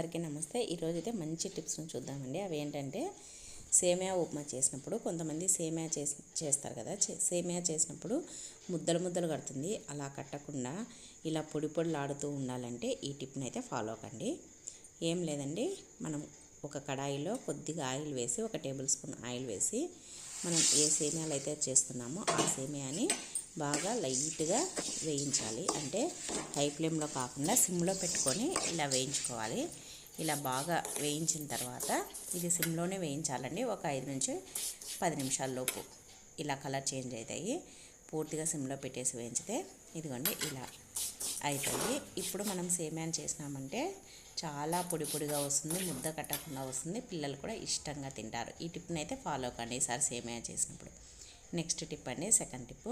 అందరికీ నమస్తే. ఈరోజు అయితే మంచి టిప్స్ను చూద్దామండి. అవి ఏంటంటే సేమియా ఉప్మా చేసినప్పుడు కొంతమంది సేమియా చేసి చేస్తారు కదా. సేమియా చేసినప్పుడు ముద్దలు ముద్దలు కడుతుంది. అలా కట్టకుండా ఇలా పొడి పొడిలాడుతూ ఉండాలంటే ఈ టిప్ని అయితే ఫాలో కండి ఏం లేదండి. మనం ఒక కడాయిలో కొద్దిగా ఆయిల్ వేసి ఒక టేబుల్ స్పూన్ ఆయిల్ వేసి మనం ఏ సేమియాలు అయితే చేస్తున్నామో ఆ సేమియాని బాగా లైట్గా వేయించాలి. అంటే హై ఫ్లేమ్లో కాకుండా సిమ్లో పెట్టుకొని ఇలా వేయించుకోవాలి. ఇలా బాగా వేయించిన తర్వాత ఇది సిమ్లోనే వేయించాలండి. ఒక ఐదు నుంచి పది నిమిషాల లోపు ఇలా కలర్ చేంజ్ అవుతాయి పూర్తిగా సిమ్లో పెట్టేసి వేయించితే ఇదిగోండి ఇలా అవుతుంది ఇప్పుడు మనం సేమ్యాన్ చేసినామంటే చాలా పొడి పొడిగా వస్తుంది ముద్ద కట్టకుండా వస్తుంది. పిల్లలు కూడా ఇష్టంగా తింటారు. ఈ టిప్ని అయితే ఫాలో కండి ఈసారి సేమియా చేసినప్పుడు. నెక్స్ట్ టిప్ అండి సెకండ్ టిప్.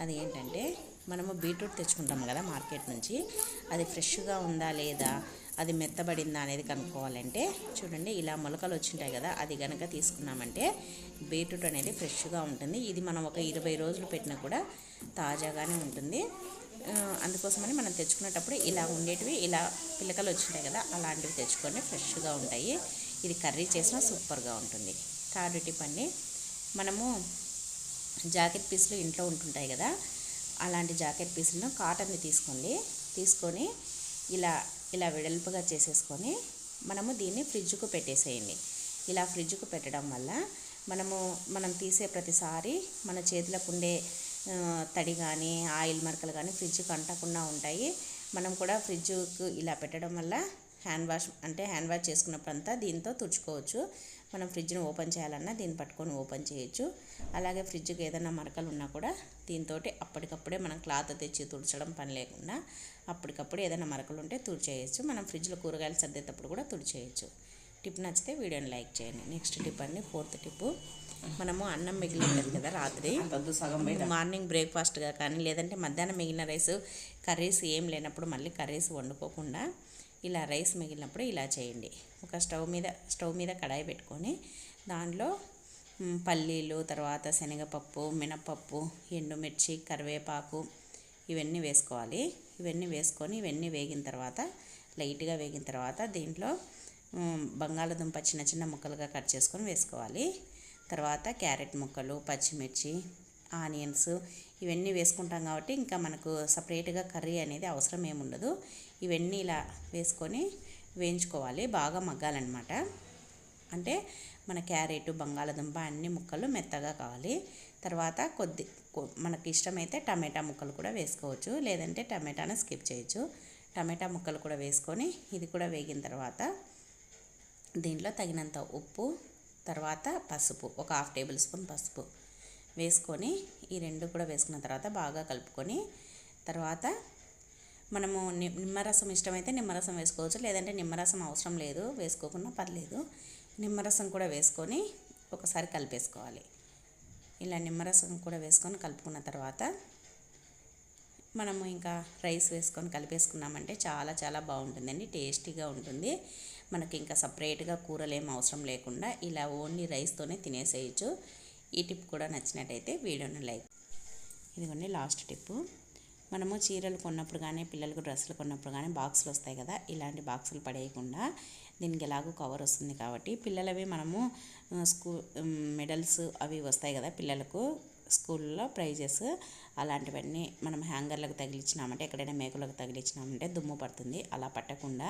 అది ఏంటంటే మనము బీట్రూట్ తెచ్చుకుంటాం కదా మార్కెట్ నుంచి. అది ఫ్రెష్గా ఉందా లేదా అది మెత్తబడిందా అనేది కనుక్కోవాలంటే చూడండి ఇలా మొలకలు వచ్చింటాయి కదా అది కనుక తీసుకున్నామంటే బీట్రూట్ అనేది ఫ్రెష్గా ఉంటుంది. ఇది మనం ఒక ఇరవై రోజులు పెట్టినా కూడా తాజాగానే ఉంటుంది. అందుకోసమని మనం తెచ్చుకునేటప్పుడు ఇలా ఉండేటివి ఇలా పిల్లకలు వచ్చింటాయి కదా అలాంటివి తెచ్చుకొని ఫ్రెష్గా ఉంటాయి. ఇది కర్రీ చేసినా సూపర్గా ఉంటుంది. థర్డ్ టిప్ అండి. మనము జాకెట్ పీసులు ఇంట్లో ఉంటుంటాయి కదా అలాంటి జాకెట్ పీసులను కాటన్ని తీసుకోండి. తీసుకొని ఇలా ఇలా వెడల్పుగా చేసేసుకొని మనము దీన్ని ఫ్రిడ్జ్కు పెట్టేసేయండి. ఇలా ఫ్రిడ్జ్కు పెట్టడం వల్ల మనము మనం తీసే ప్రతిసారి మన చేతులకు ఉండే తడి కానీ ఆయిల్ మరకలు కానీ ఫ్రిడ్జ్కి అంటకుండా ఉంటాయి. మనం కూడా ఫ్రిడ్జ్కు ఇలా పెట్టడం వల్ల హ్యాండ్ వాష్ అంటే హ్యాండ్ వాష్ చేసుకున్నప్పుడంతా దీంతో తుడుచుకోవచ్చు. మనం ఫ్రిడ్జ్ని ఓపెన్ చేయాలన్నా దీన్ని పట్టుకొని ఓపెన్ చేయొచ్చు. అలాగే ఫ్రిడ్జ్కి ఏదైనా మరకలు ఉన్నా కూడా దీంతో అప్పటికప్పుడే మనం క్లాత్ తెచ్చి తుడచడం పని లేకుండా అప్పటికప్పుడు ఏదైనా మరకలు ఉంటే తుడిచేయచ్చు. మనం ఫ్రిడ్జ్లో కూరగాయలు సర్దేటప్పుడు కూడా తుడిచేయచ్చు. టిప్ నచ్చితే వీడియోని లైక్ చేయండి. నెక్స్ట్ టిప్ అండి ఫోర్త్ టిప్. మనము అన్నం మిగిలింది కదా రాత్రి. మార్నింగ్ బ్రేక్ఫాస్ట్గా కానీ లేదంటే మధ్యాహ్నం మిగిలిన రైస్ కర్రీస్ ఏం లేనప్పుడు మళ్ళీ కర్రీస్ వండుకోకుండా ఇలా రైస్ మిగిలినప్పుడు ఇలా చేయండి. ఒక స్టవ్ మీద స్టవ్ మీద కడాయి పెట్టుకొని దాంట్లో పల్లీలు తర్వాత శనగపప్పు మినపప్పు ఎండుమిర్చి కరివేపాకు ఇవన్నీ వేసుకోవాలి. ఇవన్నీ వేసుకొని ఇవన్నీ వేగిన తర్వాత లైట్గా వేగిన తర్వాత దీంట్లో బంగాళదుంప చిన్న చిన్న ముక్కలుగా కట్ చేసుకొని వేసుకోవాలి. తర్వాత క్యారెట్ ముక్కలు పచ్చిమిర్చి ఆనియన్స్ ఇవన్నీ వేసుకుంటాం కాబట్టి ఇంకా మనకు సపరేట్గా కర్రీ అనేది అవసరం ఏముండదు. ఇవన్నీ ఇలా వేసుకొని వేయించుకోవాలి. బాగా మగ్గాలన్నమాట. అంటే మన క్యారెట్ బంగాళదుంప అన్ని ముక్కలు మెత్తగా కావాలి. తర్వాత కొద్ది మనకి ఇష్టమైతే టమాటా ముక్కలు కూడా వేసుకోవచ్చు. లేదంటే టమాటాను స్కిప్ చేయొచ్చు. టమాటా ముక్కలు కూడా వేసుకొని ఇది కూడా వేగిన తర్వాత దీంట్లో తగినంత ఉప్పు తర్వాత పసుపు ఒక హాఫ్ టేబుల్ స్పూన్ పసుపు వేసుకొని ఈ రెండు కూడా వేసుకున్న తర్వాత బాగా కలుపుకొని తర్వాత మనము నిమ్మరసం ఇష్టమైతే నిమ్మరసం వేసుకోవచ్చు. లేదంటే నిమ్మరసం అవసరం లేదు వేసుకోకుండా పర్లేదు. నిమ్మరసం కూడా వేసుకొని ఒకసారి కలిపేసుకోవాలి. ఇలా నిమ్మరసం కూడా వేసుకొని కలుపుకున్న తర్వాత మనము ఇంకా రైస్ వేసుకొని కలిపేసుకున్నామంటే చాలా చాలా బాగుంటుందండి. టేస్టీగా ఉంటుంది. మనకి ఇంకా సపరేట్గా కూరలు ఏం అవసరం లేకుండా ఇలా ఓన్లీ రైస్తోనే తినేసేయచ్చు. ఈ టిప్ కూడా నచ్చినట్టయితే వీడియోని లైక్ ఇదిగోండి లాస్ట్ టిప్పు. మనము చీరలు కొన్నప్పుడు కానీ పిల్లలకు డ్రెస్సులు కొన్నప్పుడు కానీ బాక్సులు వస్తాయి కదా ఇలాంటి బాక్సులు పడేయకుండా దీనికి ఎలాగో కవర్ వస్తుంది కాబట్టి పిల్లలవి మనము స్కూల్ మెడల్స్ అవి వస్తాయి కదా పిల్లలకు స్కూల్లో ప్రైజెస్ అలాంటివన్నీ మనం హ్యాంగర్లకు తగిలించినామంటే ఎక్కడైనా మేకులకు తగిలించినామంటే దుమ్ము పడుతుంది. అలా పట్టకుండా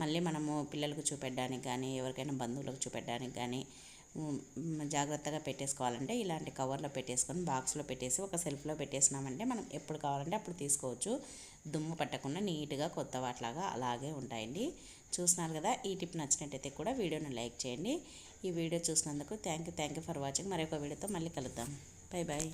మళ్ళీ మనము పిల్లలకు చూపెట్టడానికి కానీ ఎవరికైనా బంధువులకు చూపెట్టడానికి కానీ జాగ్రత్తగా పెట్టేసుకోవాలంటే ఇలాంటి కవర్లో పెట్టేసుకొని బాక్స్లో పెట్టేసి ఒక సెల్ఫ్లో పెట్టేసినామంటే మనం ఎప్పుడు కావాలంటే అప్పుడు తీసుకోవచ్చు. దుమ్ము పట్టకుండా నీట్గా కొత్త వాటిలాగా అలాగే ఉంటాయండి. చూస్తున్నారు కదా ఈ టిప్ నచ్చినట్టయితే కూడా వీడియోను లైక్ చేయండి. ఈ వీడియో చూసినందుకు thank you thank you for watching. మరొక వీడియోతో మళ్ళీ కలుద్దాం. Bye bye